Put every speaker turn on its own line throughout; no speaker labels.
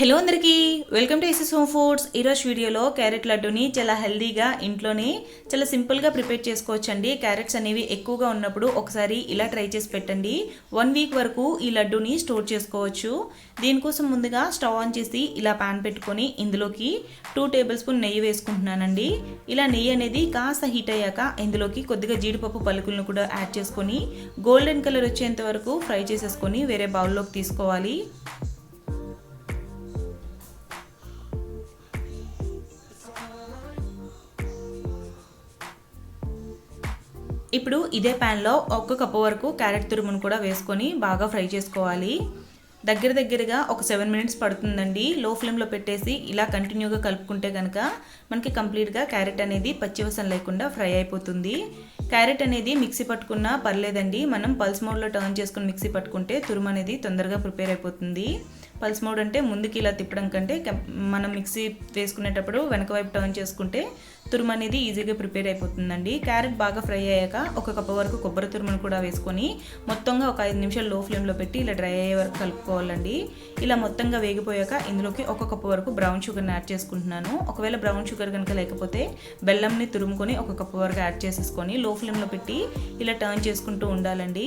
Hello అందరికీ. Welcome to SS home foods ఈరోజు వీడియోలో క్యారెట్ లడ్డూని చాలా హెల్దీగా ఇంట్లోనే చాలా సింపుల్గా ప్రిపేర్ చేసుకోవచ్చండి. క్యారెట్స్ అనేవి ఎక్కువగా ఉన్నప్పుడు ఒకసారి ఇలా ట్రై చేసి పెట్టండి. వన్ వీక్ వరకు ఈ లడ్డూని స్టోర్ చేసుకోవచ్చు. దీనికోసం ముందుగా స్టవ్ ఆన్ చేసి ఇలా పాన్ పెట్టుకొని ఇందులోకి టూ టేబుల్ స్పూన్ నెయ్యి వేసుకుంటున్నానండి. ఇలా నెయ్యి అనేది కాస్త హీట్ అయ్యాక ఇందులోకి కొద్దిగా జీడిపప్పు పలుకులను కూడా యాడ్ చేసుకొని గోల్డెన్ కలర్ వచ్చేంత వరకు ఫ్రై చేసేసుకొని వేరే బౌల్లోకి తీసుకోవాలి. ఇప్పుడు ఇదే ప్యాన్లో ఒక్క కప్పు వరకు క్యారెట్ తురుమును కూడా వేసుకొని బాగా ఫ్రై చేసుకోవాలి. దగ్గర దగ్గరగా ఒక సెవెన్ మినిట్స్ పడుతుందండి. లో ఫ్లేమ్లో పెట్టేసి ఇలా కంటిన్యూగా కలుపుకుంటే కనుక మనకి కంప్లీట్గా క్యారెట్ అనేది పచ్చివసం లేకుండా ఫ్రై అయిపోతుంది. క్యారెట్ అనేది మిక్సీ పట్టుకున్నా పర్లేదండి. మనం పల్స్ మోడ్లో టర్న్ చేసుకుని మిక్సీ పట్టుకుంటే తురుము అనేది తొందరగా ప్రిపేర్ అయిపోతుంది. పల్స్ మోడ్ అంటే ముందుకి ఇలా తిప్పడం కంటే మనం మిక్సీ వేసుకునేటప్పుడు వెనక వైపు టర్న్ చేసుకుంటే తురుము అనేది ఈజీగా ప్రిపేర్ అయిపోతుందండి. క్యారెట్ బాగా ఫ్రై అయ్యాక ఒక కప్ప వరకు కొబ్బరి తురుమును కూడా వేసుకొని మొత్తంగా ఒక ఐదు నిమిషాలు లో ఫ్లేమ్లో పెట్టి ఇలా డ్రై అయ్యే వరకు కలుపుకోవాలండి. ఇలా మొత్తంగా వేగిపోయాక ఇందులోకి ఒక కప్పు వరకు బ్రౌన్ షుగర్ని యాడ్ చేసుకుంటున్నాను. ఒకవేళ బ్రౌన్ షుగర్ కనుక లేకపోతే బెల్లంని తురుముకొని ఒక కప్పు వరకు యాడ్ చేసేసుకొని లో ఫ్లేమ్లో పెట్టి ఇలా టర్న్ చేసుకుంటూ ఉండాలండి.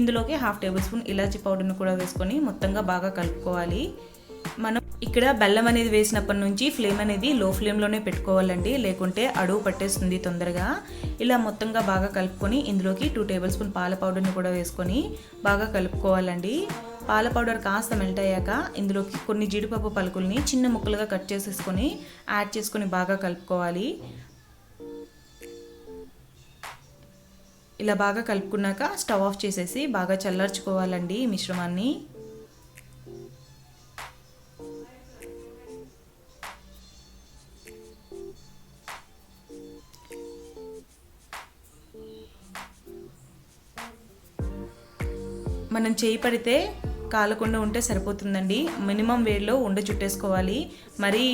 ఇందులోకి హాఫ్ టేబుల్ స్పూన్ ఇలాచీ పౌడర్ని కూడా వేసుకొని మొత్తంగా బాగా కలుపుకోవాలి. మనం ఇక్కడ బెల్లం అనేది వేసినప్పటి నుంచి ఫ్లేమ్ అనేది లో ఫ్లేమ్లోనే పెట్టుకోవాలండి. లేకుంటే అడుగు పట్టేస్తుంది తొందరగా. ఇలా మొత్తంగా బాగా కలుపుకొని ఇందులోకి టూ టేబుల్ స్పూన్ పాల పౌడర్ని కూడా వేసుకొని బాగా కలుపుకోవాలండి. పాల పౌడర్ కాస్త మెల్ట్ అయ్యాక ఇందులోకి కొన్ని జీడిపప్పు పలుకుల్ని చిన్న ముక్కలుగా కట్ చేసేసుకొని యాడ్ చేసుకొని బాగా కలుపుకోవాలి. ఇలా బాగా కలుపుకున్నాక స్టవ్ ఆఫ్ చేసేసి బాగా చల్లార్చుకోవాలండి ఈ మిశ్రమాన్ని. మనం చేయి పడితే కాలకుండా ఉంటే సరిపోతుందండి. మినిమం వేడిలో ఉండ చుట్టేసుకోవాలి. మరీ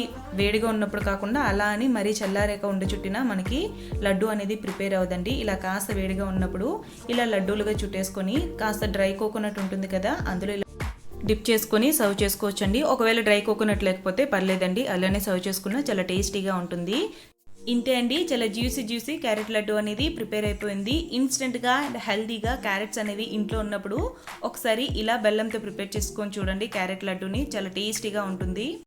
వేడిగా ఉన్నప్పుడు కాకుండా అలా అని మరీ చల్లారేక ఉండ చుట్టినా మనకి లడ్డు అనేది ప్రిపేర్ అవుదండి ఇలా కాస్త వేడిగా ఉన్నప్పుడు ఇలా లడ్డూలుగా చుట్టేసుకొని కాస్త డ్రై కోకోనట్ ఉంటుంది కదా అందులో ఇలా డిప్ చేసుకొని సర్వ్ చేసుకోవచ్చండి. ఒకవేళ డ్రై కోకోనట్ లేకపోతే పర్లేదండి. అలానే సర్వ్ చేసుకున్నా చాలా టేస్టీగా ఉంటుంది. ఇంతే అండి. చాలా జ్యూసీ జ్యూసీ క్యారెట్ లడ్డు అనేది ప్రిపేర్ అయిపోయింది. ఇన్స్టెంట్గా అండ్ హెల్దీగా క్యారెట్స్ అనేవి ఇంట్లో ఉన్నప్పుడు ఒకసారి ఇలా బెల్లంతో ప్రిపేర్ చేసుకొని చూడండి క్యారెట్ లడ్డుని. చాలా టేస్టీగా ఉంటుంది.